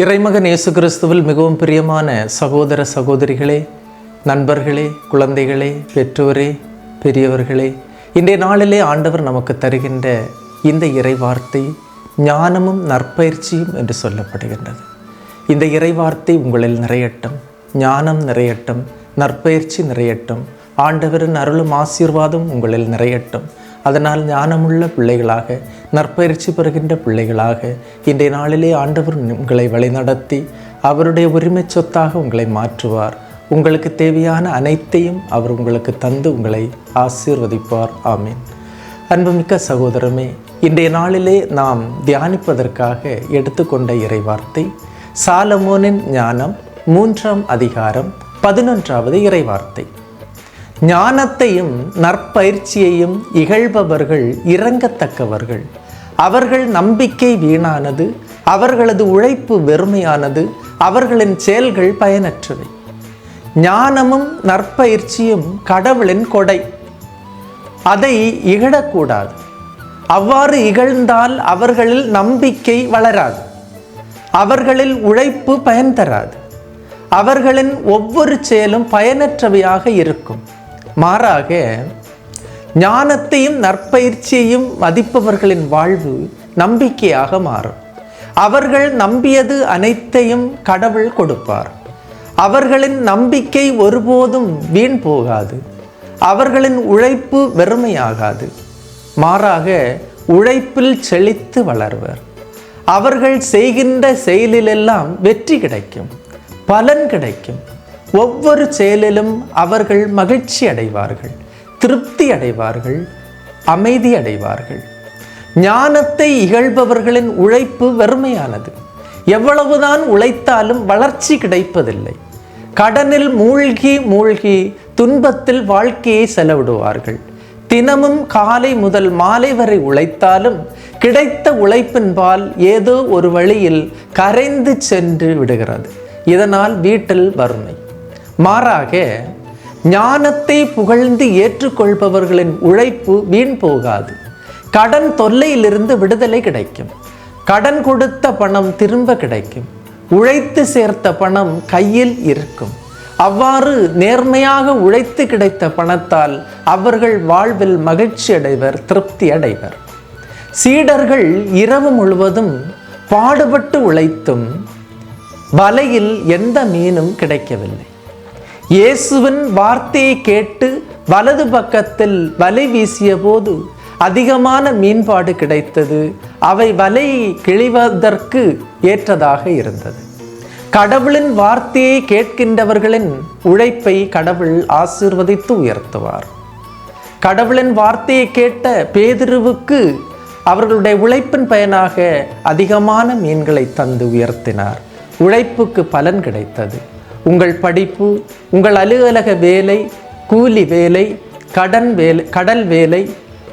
இறைமகன் இயேசு கிறிஸ்துவில் மிகவும் பிரியமான சகோதர சகோதரிகளே நண்பர்களே குழந்தைகளே பெற்றோரே பெரியவர்களே இன்றைய நாளிலே ஆண்டவர் நமக்கு தருகின்ற இந்த இறை வார்த்தை ஞானமும் நற்பயிற்சியும் என்று சொல்லப்படுகின்றது. இந்த இறை வார்த்தை உங்களில் நிறையட்டும் ஞானம் நிறையட்டும் நற்பயிற்சி நிறையட்டும் ஆண்டவரின் அருளும் ஆசீர்வாதம் உங்களில் நிறையட்டும். அதனால் ஞானமுள்ள பிள்ளைகளாக நற்பயிற்சி பெறுகின்ற பிள்ளைகளாக இன்றைய நாளிலே ஆண்டவர் உங்களை வழிநடத்தி அவருடைய உரிமை சொத்தாக உங்களை மாற்றுவார். உங்களுக்கு தேவையான அனைத்தையும் அவர் உங்களுக்கு தந்து உங்களை ஆசீர்வதிப்பார். ஆமீன். அன்புமிக்க சகோதரமே இன்றைய நாளிலே நாம் தியானிப்பதற்காக எடுத்துக்கொண்ட இறைவார்த்தை சாலமோனின் ஞானம் மூன்றாம் அதிகாரம் பதினொன்றாவது இறைவார்த்தை. ஞானத்தையும் நற்பயிற்சியையும் இகழ்பவர்கள் இறங்கத்தக்கவர்கள் அவர்கள் நம்பிக்கை வீணானது அவர்களது உழைப்பு வெறுமையானது அவர்களின் செயல்கள் பயனற்றவை. ஞானமும் நற்பயிற்சியும் கடவுளின் கொடை. அதை இகழக்கூடாது. அவ்வாறு இகழ்ந்தால் அவர்களில் நம்பிக்கை வளராது. அவர்களில் உழைப்பு பயன் தராது. அவர்களின் ஒவ்வொரு செயலும் பயனற்றவையாக இருக்கும். மாறாக ஞானத்தையும் நற்பயிற்சியையும் மதிப்பவர்களின் வாழ்வு நம்பிக்கையாக மாறும். அவர்கள் நம்பியது அனைத்தையும் கடவுள் கொடுப்பார். அவர்களின் நம்பிக்கை ஒருபோதும் வீண் போகாது. அவர்களின் உழைப்பு வெறுமையாகாது. மாறாக உழைப்பில் செழித்து வளர்வர். அவர்கள் செய்கின்ற செயலிலெல்லாம் வெற்றி கிடைக்கும் பலன் கிடைக்கும். ஒவ்வொரு செயலிலும் அவர்கள் மகிழ்ச்சி அடைவார்கள் திருப்தி அடைவார்கள் அமைதி அடைவார்கள். ஞானத்தை இகழ்பவர்களின் உழைப்பு வெறுமையானது. எவ்வளவுதான் உழைத்தாலும் வளர்ச்சி கிடைப்பதில்லை. கடனில் மூழ்கி மூழ்கி துன்பத்தில் வாழ்க்கையை செலவிடுவார்கள். தினமும் காலை முதல் மாலை வரை உழைத்தாலும் கிடைத்த உழைப்பின்பால் ஏதோ ஒரு வழியில் கரைந்து சென்று விடுகிறது. இதனால் வீட்டில் வறுமை. மாறாக ஞானத்தை புகழ்ந்து ஏற்றுக்கொள்பவர்களின் உழைப்பு வீண் போகாது. கடன் தொல்லையிலிருந்து விடுதலை கிடைக்கும். கடன் கொடுத்த பணம் திரும்ப கிடைக்கும். உழைத்து சேர்த்த பணம் கையில் இருக்கும். அவ்வாறு நேர்மையாக உழைத்து கிடைத்த பணத்தால் அவர்கள் வாழ்வில் மகிழ்ச்சி அடைவர் திருப்தி அடைவர். சீடர்கள் இரவு முழுவதும் பாடுபட்டு உழைத்தும் வலையில் எந்த மீனும் கிடைக்கவில்லை. இயேசுவின் வார்த்தையை கேட்டு வலது பக்கத்தில் வலை வீசிய போது அதிகமான மீன்பாடு கிடைத்தது. அவை வலை கிழிவதற்கு ஏற்றதாக இருந்தது. கடவுளின் வார்த்தையை கேட்கின்றவர்களின் உழைப்பை கடவுள் ஆசீர்வதித்து உயர்த்துவார். கடவுளின் வார்த்தையை கேட்ட பேதிருவுக்கு அவர்களுடைய உழைப்பின் பயனாக அதிகமான மீன்களை தந்து உயர்த்தினார். உழைப்புக்கு பலன் கிடைத்தது. உங்கள் படிப்பு உங்கள் அலுவலக வேலை கூலி வேலை கடன் வேலை கடல் வேலை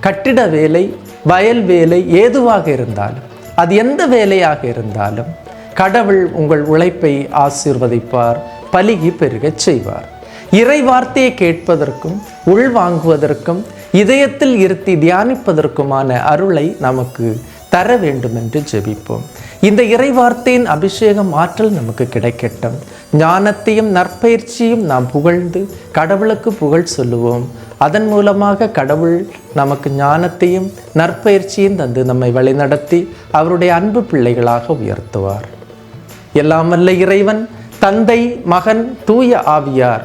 கட்டிட வேலை வயல் வேலை ஏதுவாக இருந்தாலும் அது எந்த வேலையாக இருந்தாலும் கடவுள் உங்கள் உழைப்பை ஆசீர்வதிப்பார் பலிகி பெருகச் செய்வார். இறை வார்த்தையை கேட்பதற்கும் உள்வாங்குவதற்கும் இதயத்தில் இருத்தி தியானிப்பதற்குமான அருளை நமக்கு தர வேண்டும் என்று ஜெபிப்போம். இந்த இறைவார்த்தையின் அபிஷேகம் ஆற்றல் நமக்கு கிடைக்கட்டும். ஞானத்தையும் நற்பயிற்சியும் நாம் புகழ்ந்து கடவுளுக்கு புகழ் சொல்லுவோம். அதன் மூலமாக கடவுள் நமக்கு ஞானத்தையும் நற்பயிற்சியும் தந்து நம்மை வழிநடத்தி அவருடைய அன்பு பிள்ளைகளாக உயர்த்துவார். எல்லாம் வல்ல இறைவன் தந்தை மகன் தூய ஆவியார்